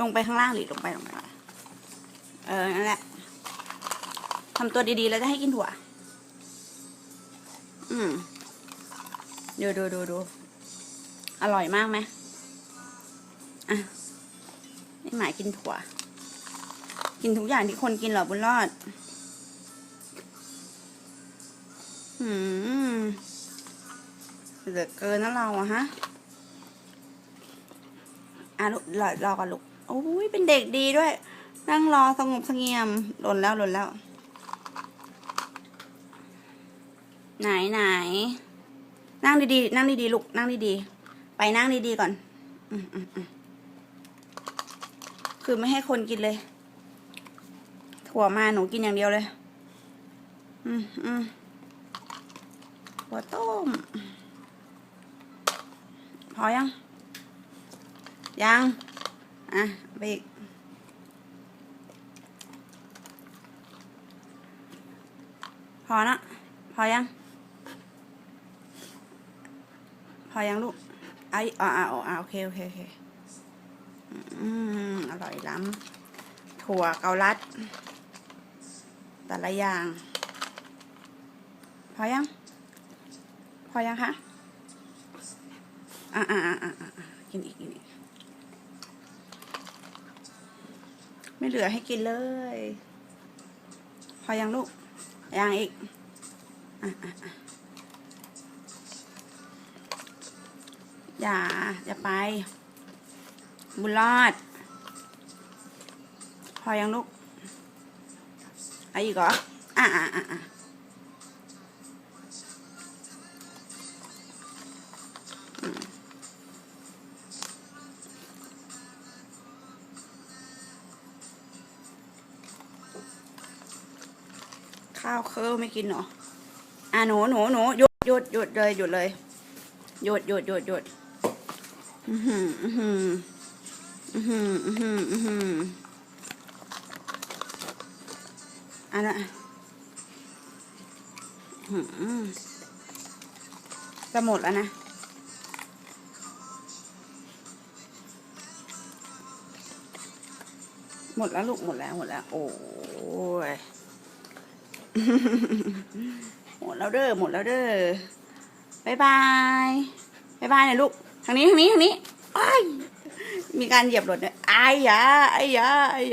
ลงไปข้างล่างหรือลงไปลงไปเออ นั่นแหละทำตัวดีๆ แล้วจะให้กินถั่ว อืม ดูดูดูดู อร่อยมากไหมอะนี่หมายกินถั่ว กินทุกอย่างที่คนกินเหรอบุญรอด อืม เหลือเกินนะเราอะฮะ อะลูกรอรอก่อนลูก โอ้ยเป็นเด็กดีด้วย นั่งรอสงบเสงี่ยม หล่นแล้วหล่นแล้ว ไหนไหน นั่งดีๆ นั่งดีๆ ลูก นั่งดีๆ ไปนั่งดีๆ ก่อน อืมอืมอืมคือไม่ให้คนกินเลย ถั่วมาหนูกินอย่างเดียวเลย อืมอืมถั่วต้ม พอยัง ยัง อะไปอีกพอนะพอยัง พอยังลูกไอ้อ่าอ่าอ่าโอเคโอเคโอเคอืมอร่อยล้ำถั่วเกาลัด แต่ละอย่าง พอยัง พอยังคะอ่าอ่าอ่าอ่าอ่ากินอีกกินอีก ไม่เหลือให้กินเลย พอยังลูก ยังอีกอะอย่า อย่าไป บุญรอด พอยังลูกอะไรอีกเหรออะอะอะ ข้าวเคิร์ไม่กินเหรออะหนูหนูหนูหยุดหยุดหยุดเลยหยุดเลยหยุดหยุดหยุดหยุดอือหืออือหืออือหืออือหืออือหืออันน่ะจะหมดแล้วนะหมดแล้วลูกหมดแล้วหมดแล้ว โอ้ย หมดแล้วเด้อหมดแล้วเด้อบายบายบายบายหน่อยลูกทางนี้ทางนี้ทางนี้อ้มีการเหยียบรถเนี่ยไอ้ยาไอ้ยาไอ้ยา